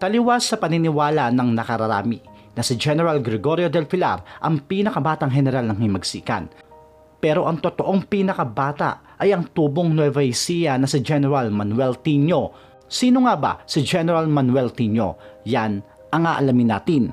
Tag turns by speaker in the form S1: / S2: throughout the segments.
S1: Taliwas sa paniniwala ng nakararami na si General Gregorio del Pilar ang pinakabatang general ng himagsikan. Pero ang totoong pinakabata ay ang tubong Nueva Ecija na si General Manuel Tino. Sino nga ba si General Manuel Tino? Yan ang aalamin natin.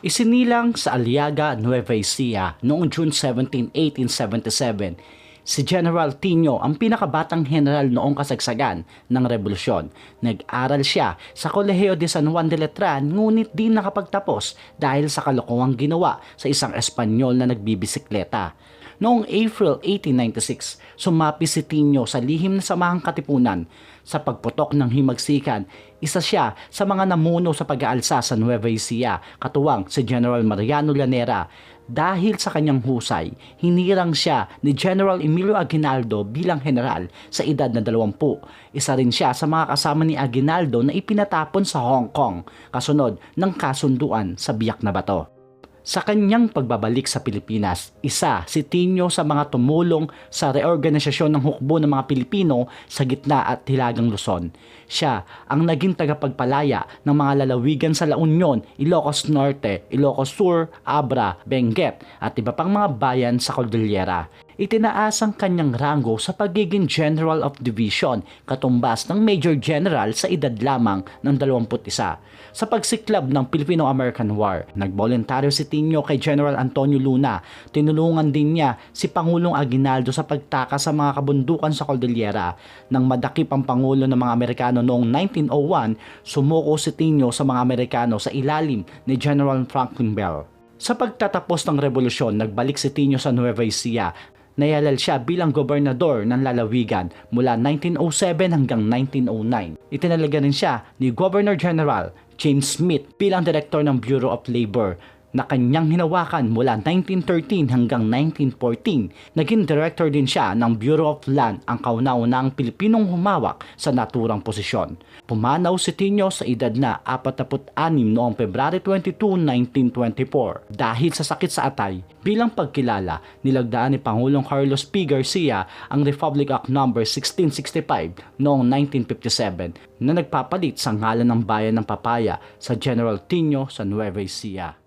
S1: Isinilang sa Aliaga, Nueva Ecija noong June 17, 1877, si General Tino ang pinakabatang general noong kasagsagan ng revolusyon. Nag-aral siya sa Colegio de San Juan de Letran ngunit di nakapagtapos dahil sa kalokohang ginawa sa isang Espanyol na nagbibisikleta. Noong April 1896, sumapi si Tino sa lihim na samahang katipunan. Sa pagputok ng himagsikan, isa siya sa mga namuno sa pag-aalsa sa Nueva Ecija, katuwang si General Mariano Llanera. Dahil sa kanyang husay, hinirang siya ni General Emilio Aguinaldo bilang general sa edad na 20. Isa rin siya sa mga kasama ni Aguinaldo na ipinatapon sa Hong Kong, kasunod ng kasunduan sa Biak na Bato. Sa kanyang pagbabalik sa Pilipinas, isa si Tino sa mga tumulong sa reorganisasyon ng hukbo ng mga Pilipino sa gitna at hilagang Luzon. Siya ang naging tagapagpalaya ng mga lalawigan sa La Union, Ilocos Norte, Ilocos Sur, Abra, Benguet at iba pang mga bayan sa Cordillera itinaas ang kanyang rango sa pagiging General of Division, katumbas ng Major General sa edad lamang ng 21. Sa pagsiklab ng Filipino-American War, nagboluntaryo si Tino kay General Antonio Luna. Tinulungan din niya si Pangulong Aguinaldo sa pagtaka sa mga kabundukan sa Cordillera. Nang madakip ang Pangulo ng mga Amerikano noong 1901, sumuko si Tino sa mga Amerikano sa ilalim ni General Franklin Bell. Sa pagtatapos ng revolusyon, nagbalik si Tino sa Nueva Ecija Nayalal siya bilang gobernador ng lalawigan mula 1907 hanggang 1909. Itinalaga rin siya ni Governor General James Smith bilang Director ng Bureau of Labor na kanyang hinawakan mula 1913 hanggang 1914. Naging director din siya ng Bureau of Land ang kauna-unang Pilipinong humawak sa naturang posisyon. Pumanaw si Tino sa edad na 46 noong February 22, 1924 dahil sa sakit sa atay. Bilang pagkilala, nilagdaan ni Pangulong Carlos P. Garcia ang Republic Act No. 1665 noong 1957 na nagpapalit sa ngalan ng bayan ng Papaya sa General Tino sa Nueva Ecija.